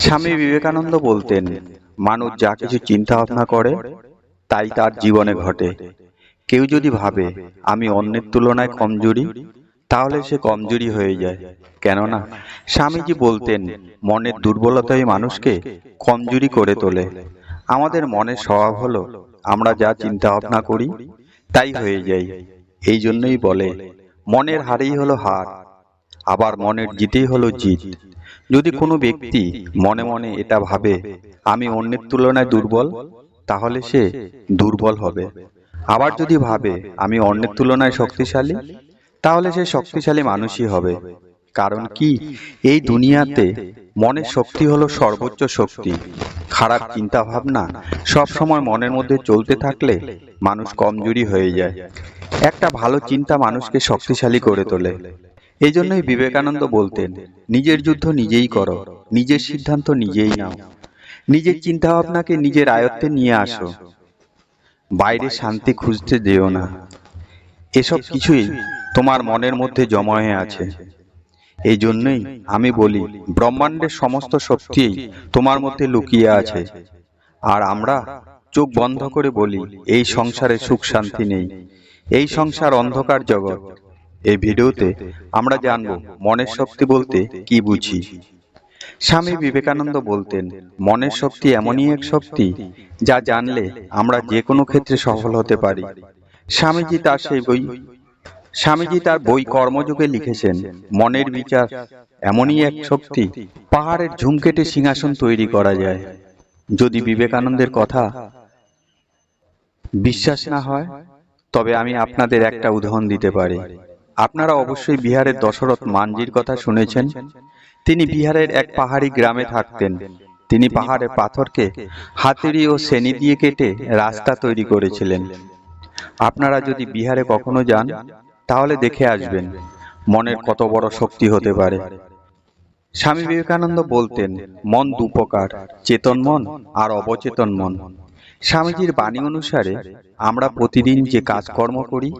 স্বামী বিবেকানন্দ বলতেন, মানুষ যা কিছু চিন্তা ভাবনা করে, তাই তার জীবনে ঘটে। কেউ যদি ভাবে, আমি অন্যের তুলনায় কমজোরি, তাহলে সে কমজোরি হয়ে যায়। কেননা, স্বামীজি বলতেন, মনের দুর্বলতাই মানুষকে কমজোরি করে তোলে। আমাদের মনের স্বভাব হলো, আমরা যা চিন্তা ভাবনা করি, তাই হয়ে যাই এই জন্যই বলে, মনের হারেই হলো হার, আবার মনের জিতেই হলো জিত। যদি কোনো ব্যক্তি মনে মনে এটা ভাবে আমি অন্যের তুলনায় দুর্বল তাহলে সে দুর্বল হবে। আবার যদি ভাবে আমি অন্যের তুলনায় শক্তিশালী তাহলে সে শক্তিশালী মানুষই হবে। কারণ কি? এই দুনিয়াতে মনের শক্তি হলো সর্বোচ্চ শক্তি। খারাপ চিন্তা ভাবনা সব সময় মনের মধ্যে চলতে থাকলে মানুষ কমজোরি হয়ে যায়। একটা ভালো চিন্তা মানুষকে শক্তিশালী করে তোলে। এই জন্যই বিবেকানন্দ বলতেন, নিজের যুদ্ধ নিজেই করো, নিজের সিদ্ধান্ত নিজেই নাও। নিজের চিন্তা ভাবনাকে নিজের আয়ত্তে নিয়ে আসো। বাইরে শান্তি খুঁজতে যেও না। এসব কিছুই তোমার মনের মধ্যে জমা হয়ে আছে। এই জন্যই আমি বলি, ব্রহ্মাণ্ডের সমস্ত শক্তি তোমার মধ্যে লুকিয়ে আছে। আর আমরা চোখ বন্ধ করে বলি, এই সংসারে সুখ শান্তি নেই। এই সংসার অন্ধকার জগৎ। এই ভিডিওতে আমরা জানব মনের শক্তি বলতে কি বুঝি। স্বামী বিবেকানন্দ বলতেন, মনের শক্তি এমনই এক শক্তি যা জানলে আমরা যে কোনো ক্ষেত্রে সফল হতে পারি। স্বামীজি তার সেই বই স্বামীজি তার বই কর্মযোগে লিখেছেন, মনের বিচার এমনই এক শক্তি, পাহাড়ের ঝুম কেটে সিংহাসন তৈরি করা যায়। যদি বিবেকানন্দের কথা বিশ্বাস না হয়, তবে আমি আপনাদের একটা উদাহরণ দিতে পারি। আপনারা অবশ্যই বিহারের দশরথ মানজির কথা শুনেছেন। তিনি বিহারের এক পাহাড়ি গ্রামে থাকতেন। তিনি পাহাড়ে পাথরকে হাতুড়ি ও শ্রেণি দিয়ে কেটে রাস্তা তৈরি করেছিলেন। আপনারা যদি বিহারে কখনো যান তাহলে দেখে আসবেন। মনের কত বড় শক্তি হতে পারে। স্বামী বিবেকানন্দ বলতেন মন দু প্রকার চেতন মন আর অবচেতন মন। স্বামীজির বাণী অনুসারে আমরা প্রতিদিন যে কাজকর্ম করি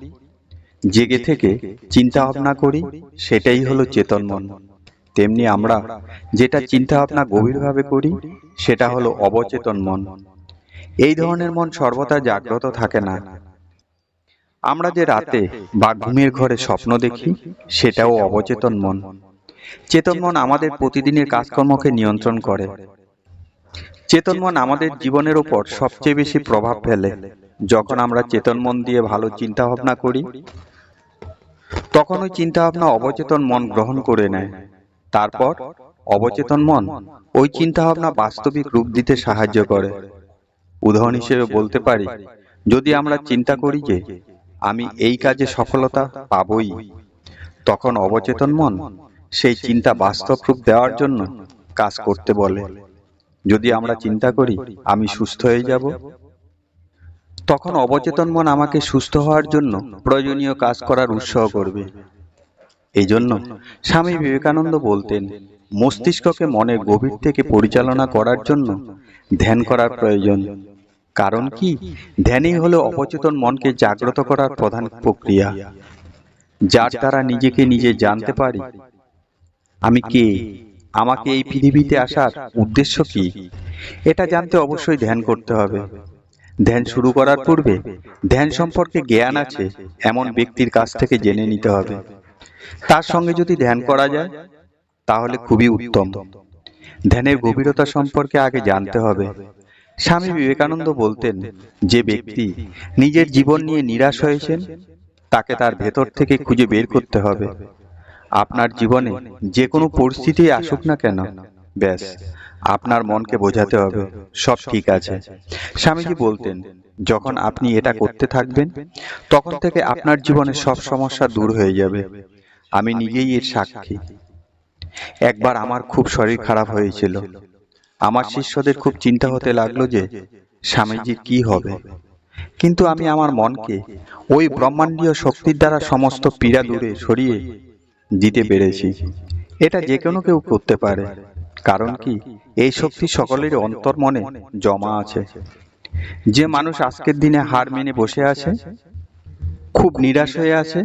জেগে থেকে চিন্তা ভাবনা করি, সেটাই হলো চেতন মন। তেমনি আমরা যেটা চিন্তা ভাবনা গভীরভাবে করি, সেটা হলো অবচেতন মন। এই ধরনের মন সর্বদা জাগ্রত থাকে না। আমরা যে রাতে বা ঘুমের ঘরে স্বপ্ন দেখি, সেটাও অবচেতন মন। চেতন মন আমাদের প্রতিদিনের কাজকর্মকে নিয়ন্ত্রণ করে। চেতন মন আমাদের জীবনের উপর সবচেয়ে বেশি প্রভাব ফেলে। যখন আমরা চেতন মন দিয়ে ভালো চিন্তা ভাবনা করি তখন ওই চিন্তা ভাবনা অবচেতন মন গ্রহণ করে নেয়। তারপর অবচেতন মন ওই চিন্তা ভাবনা বাস্তবিক রূপ দিতে সাহায্য করে। উদাহরণ হিসেবে বলতে পারি, যদি আমরা চিন্তা করি যে আমি এই কাজে সফলতা পাবই, তখন অবচেতন মন সেই চিন্তা বাস্তব রূপ দেওয়ার জন্য কাজ করতে বলে। যদি আমরা চিন্তা করি, আমি সুস্থ হয়ে যাব তখন অবচেতন মন আমাকে সুস্থ হওয়ার জন্য প্রয়োজনীয় কাজ করার উৎসাহ করবে। এই জন্য স্বামী বিবেকানন্দ বলতেন মস্তিষ্ককে মনের গভীর থেকে পরিচালনা করার জন্য ধ্যান করার প্রয়োজন। কারণ কি? ধ্যানই হলো অবচেতন মনকে জাগ্রত করার প্রধান প্রক্রিয়া। যার দ্বারা নিজেকে নিজে জানতে পারি। আমি কে? আমাকে এই পৃথিবীতে আসার উদ্দেশ্য কি? এটা জানতে অবশ্যই ধ্যান করতে হবে। ধ্যান শুরু করার পূর্বে ধ্যান সম্পর্কে জ্ঞান আছে এমন ব্যক্তির কাছ থেকে জেনে নিতে হবে। তার সঙ্গে যদি ধ্যান করা যায় তাহলে খুবই উত্তম। ধ্যানের গভীরতা সম্পর্কে আগে জানতে হবে। স্বামী বিবেকানন্দ বলতেন যে ব্যক্তি নিজের জীবন নিয়ে নিরাশ হয়েছেন তাকে তার ভেতর থেকে খুঁজে বের করতে হবে। আপনার জীবনে যে কোনো পরিস্থিতি আসুক না কেন ব্যাস। আপনার মনকে বোঝাতে হবে, সব ঠিক আছে। স্বামীজি বলতেন, যখন আপনি এটা করতে থাকবেন, তখন থেকে আপনার জীবনে সব সমস্যা দূর হয়ে যাবে। আমি নিজেই এর সাক্ষী। একবার আমার খুব শরীর খারাপ হয়েছিল। আমার শিষ্যদের খুব চিন্তা হতে লাগল যে স্বামীজির কি হবে? কিন্তু আমি আমার মনকে ওই ব্রহ্মাণ্ডীয় শক্তির দ্বারা সমস্ত পীড়া দূরে সরিয়ে দিতে পেরেছি। এটা যে কোনো কেউ করতে পারে। কারণ কি এই শক্তি সকলের অন্তর মনে জমা আছে। যে মানুষ আজকের দিনে হার মেনে বসে আছে খুব নিরাশ হয়ে আছে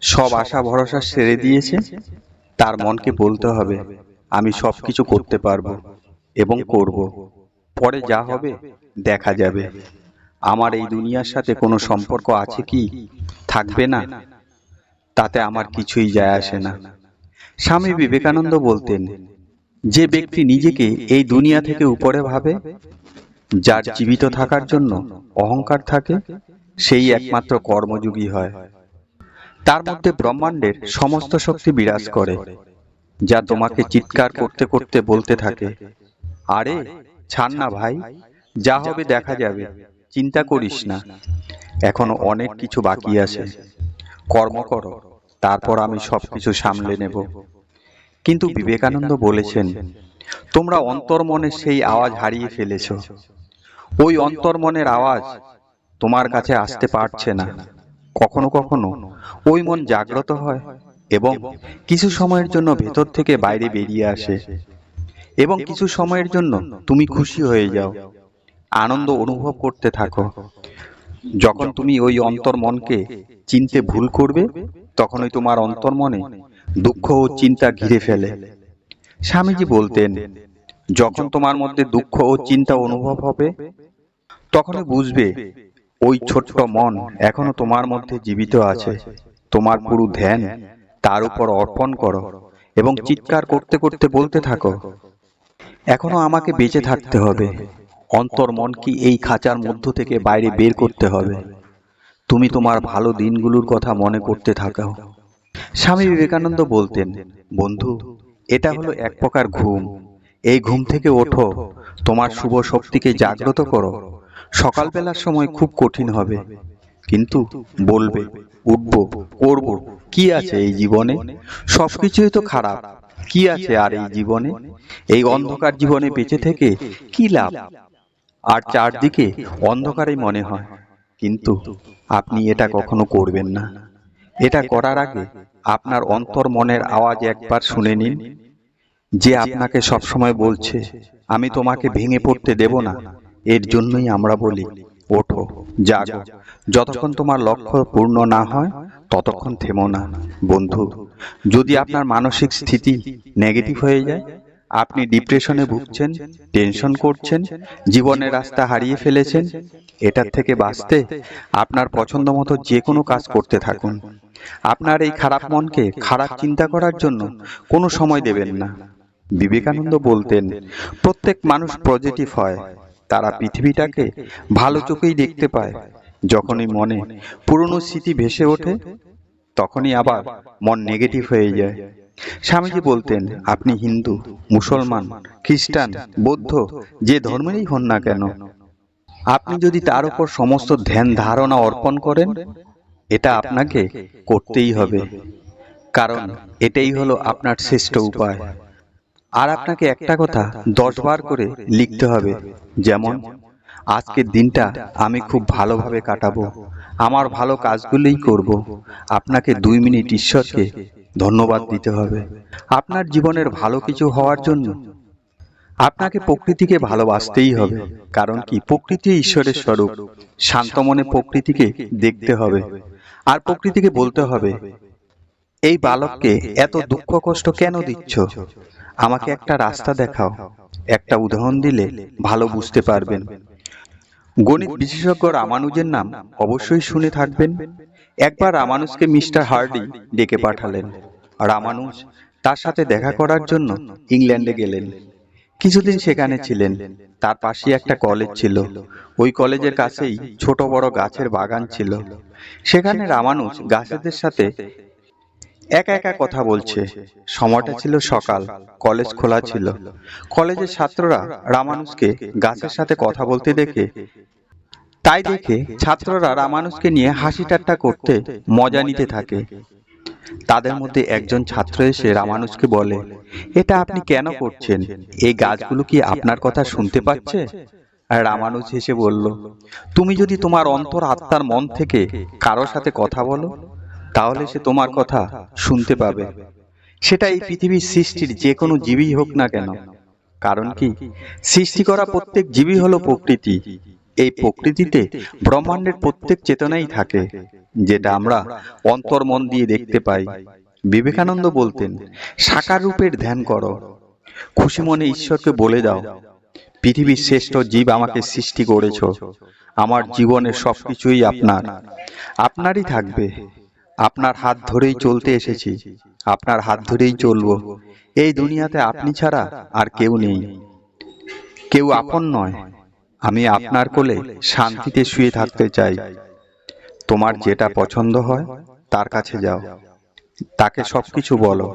সব আশা ভরসা সেরে দিয়েছে তার মনকে বলতে হবে আমি সব কিছু করতে পারব এবং করব। পরে যা হবে দেখা যাবে। আমার এই দুনিয়ার সাথে কোনো সম্পর্ক আছে কি? থাকবে না। তাতে আমার কিছুই যায় আসে না। স্বামী বিবেকানন্দ বলতেন যে ব্যক্তি নিজেকে এই দুনিয়া থেকে উপরে ভাবে, যার জীবিত থাকার জন্য অহংকার থাকে, সেই একমাত্র কর্মযোগী হয়। তার মধ্যে ব্রহ্মাণ্ডের সমস্ত শক্তি বিরাজ করে, যা তোমাকে চিৎকার করতে করতে বলতে থাকে। আরে, ছাড় না ভাই, যা হবে দেখা যাবে, চিন্তা করিস না। এখনও অনেক কিছু বাকি আছে। কর্ম করো, তারপর আমি সবকিছু সামলে নেব। কিন্তু বিবেকানন্দ বলেছেন তোমরা অন্তর্মনের সেই আওয়াজ হারিয়ে ফেলেছ। ওই অন্তর্মনের আওয়াজ তোমার কাছে আসতে পারছে না। কখনো কখনো ওই মন জাগ্রত হয় এবং কিছু সময়ের জন্য ভেতর থেকে বাইরে বেরিয়ে আসে। এবং কিছু সময়ের জন্য তুমি খুশি হয়ে যাও আনন্দ অনুভব করতে থাকো। যখন তুমি ওই অন্তর্মনকে চিনতে ভুল করবে তখনই তোমার অন্তর্মনে দুঃখ ও চিন্তা ঘিরে ফেলে। স্বামীজি বলতেন যখন তোমার মধ্যে দুঃখ ও চিন্তা অনুভব হবে তখনই বুঝবে ওই ছোট্ট মন এখনও তোমার মধ্যে জীবিত আছে। তোমার পুরো ধ্যান তার উপর অর্পণ করো এবং চিৎকার করতে করতে বলতে থাকো। এখনও আমাকে বেঁচে থাকতে হবে। অন্তর মন কি এই খাঁচার মধ্য থেকে বাইরে বের করতে হবে। তুমি তোমার ভালো দিনগুলোর কথা মনে করতে থাকো। স্বামী বিবেকানন্দ বলতেন বন্ধু এটা হলো এক প্রকার ঘুম। এই ঘুম থেকে ওঠো। তোমার শুভ শক্তিকে জাগ্রত করো। সকালবেলার সময় খুব কঠিন হবে। কিন্তু বলবে উঠব করব কি আছে এই জীবনে? সবকিছুই তো খারাপ। কি আছে আর এই জীবনে? এই অন্ধকার জীবনে বেঁচে থেকে কি লাভ? আর চারদিকে অন্ধকারই মনে হয়। কিন্তু আপনি এটা কখনো করবেন না। এটা করার আগে আপনার অন্তর মনের আওয়াজ একবার শুনে নিন। যে আপনাকে সবসময় বলছে, আমি তোমাকে ভেঙে পড়তে দেব না, এর জন্যই আমরা বলি, ওঠো, জাগো। যতক্ষণ তোমার লক্ষ্য পূর্ণ না হয়, ততক্ষণ থেমো না। বন্ধু, যদি আপনার মানসিক স্থিতি নেগেটিভ হয়ে যায় আপনি ডিপ্রেশনে ভুগছেন টেনশন করছেন, জীবনের রাস্তা হারিয়ে ফেলেছেন, এটার থেকে বাঁচতে আপনার পছন্দ মতো যে কোনো কাজ করতে থাকুন। আপনার এই খারাপ মনকে খারাপ চিন্তা করার জন্য কোনো সময় দেবেন না। বিবেকানন্দ বলতেন, প্রত্যেক মানুষ পজিটিভ হয়, তারা পৃথিবীটাকে ভালো চোখেই দেখতে পায়। যখনই মনে পুরনো স্মৃতি ভেসে ওঠে, তখনই আবার মন নেগেটিভ হয়ে যায়। স্বামীজি বলতেন আপনি হিন্দু মুসলমান খ্রিস্টান বৌদ্ধ যে ধর্মেরই হন না কেন আপনি যদি তার উপর সমস্ত ধ্যান ধারণা অর্পণ করেন এটা আপনাকে করতেই হবে। কারণ এটাই হলো আপনার শ্রেষ্ঠ উপায়। আর আপনাকে একটা কথা দশ বার করে লিখতে হবে। যেমন আজকের দিনটা আমি খুব ভালোভাবে কাটাবো। আমার ভালো কাজগুলোই করব। আপনাকে দুই মিনিট ঈশ্বরকে ধন্যবাদ দিতে হবে। আপনার জীবনের ভালো কিছু হওয়ার জন্য আপনাকে প্রকৃতিকে ভালোবাসতেই হবে, কারণ কি? প্রকৃতি ঈশ্বরের স্বরূপ। শান্ত মনে প্রকৃতিকে দেখতে হবে আর প্রকৃতিকে বলতে হবে, এই বালককে এত দুঃখ কষ্ট কেন দিচ্ছ? আমাকে একটা রাস্তা দেখাও। একটা উদাহরণ দিলে ভালো বুঝতে পারবেন। গণিত বিশেষজ্ঞ রামানুজের নাম অবশ্যই শুনে থাকবেন। একবার রামানুজকে মিস্টার হার্ডি ডেকে পাঠালেন রামানুজ তার সাথে দেখা করার জন্য ইংল্যান্ডে গেলেন। কিছুদিন সেখানে ছিলেন। তার পাশে একটা কলেজ ছিল। ওই কলেজের কাছেই ছোট বড় গাছের বাগান ছিল। সেখানে রামানুজ গাছেদের সাথে একা একা কথা বলছে। সময়টা ছিল সকাল, কলেজ খোলা ছিল। কলেজের ছাত্ররা রামানুজকে গাছের সাথে কথা বলতে দেখে তাই দেখে ছাত্ররা রামানুজকে নিয়ে হাসি ঠাট্টা করতে মজা নিতে থাকে। তাদের মধ্যে একজন ছাত্র এসে রামানুজকে বলে এটা আপনি কেন করছেন? এই গাছগুলো কি আপনার কথা শুনতে পাচ্ছে? রামানুজ হেসে বলল তুমি যদি তোমার অন্তর আত্মার মন থেকে কারোর সাথে কথা বলো তাহলে সে তোমার কথা শুনতে পাবে। সেটা এই পৃথিবীর সৃষ্টির যে কোনো জীবী হোক না কেন। কারণ কি? সৃষ্টি করা প্রত্যেক জীবী হলো প্রকৃতি। এই প্রকৃতিতে ব্রহ্মাণ্ডের প্রত্যেক চেতনাই থাকে, যেটা আমরা অন্তর মন দিয়ে দেখতে পাই। বিবেকানন্দ বলতেন সাকার রূপের ধ্যান করো। খুশি মনে ঈশ্বরকে বলে দাও, পৃথিবীর শ্রেষ্ঠ জীব আমাকে সৃষ্টি করেছ। আমার জীবনের সবকিছুই আপনার। আপনারই থাকবে। আপনার হাত ধরেই চলতে এসেছি। আপনার হাত ধরেই চলবো। এই দুনিয়াতে আপনি ছাড়া আর কেউ নেই। কেউ আপন নয়। আমি আপনার কোলে শান্তিতে শুয়ে থাকতে চাই। তোমার যেটা পছন্দ হয়, তার কাছে যাও। তাকে সবকিছু বলো।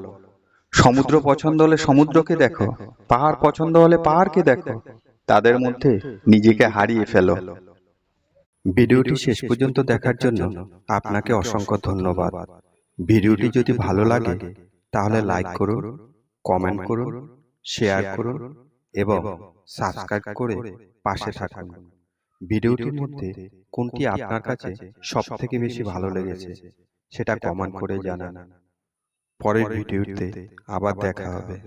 সমুদ্র পছন্দ হলে সমুদ্রকে দেখো, পাহাড় পছন্দ হলে পাহাড়কে দেখো। তাদের মধ্যে নিজেকে হারিয়ে ফেলো। ভিডিওটি শেষ পর্যন্ত দেখার জন্য আপনাকে অসংখ্য ধন্যবাদ। ভিডিওটি যদি ভালো লাগে, তাহলে লাইক করুন, কমেন্ট করুন, শেয়ার করুন এবং সাবস্ক্রাইব করে পাশে থাকুন। ভিডিওটির মধ্যে কোনটি আপনার কাছে সব থেকে বেশি ভালো লেগেছে সেটা কমেন্ট করে জানান। পরের ভিডিওতে আবার দেখা হবে।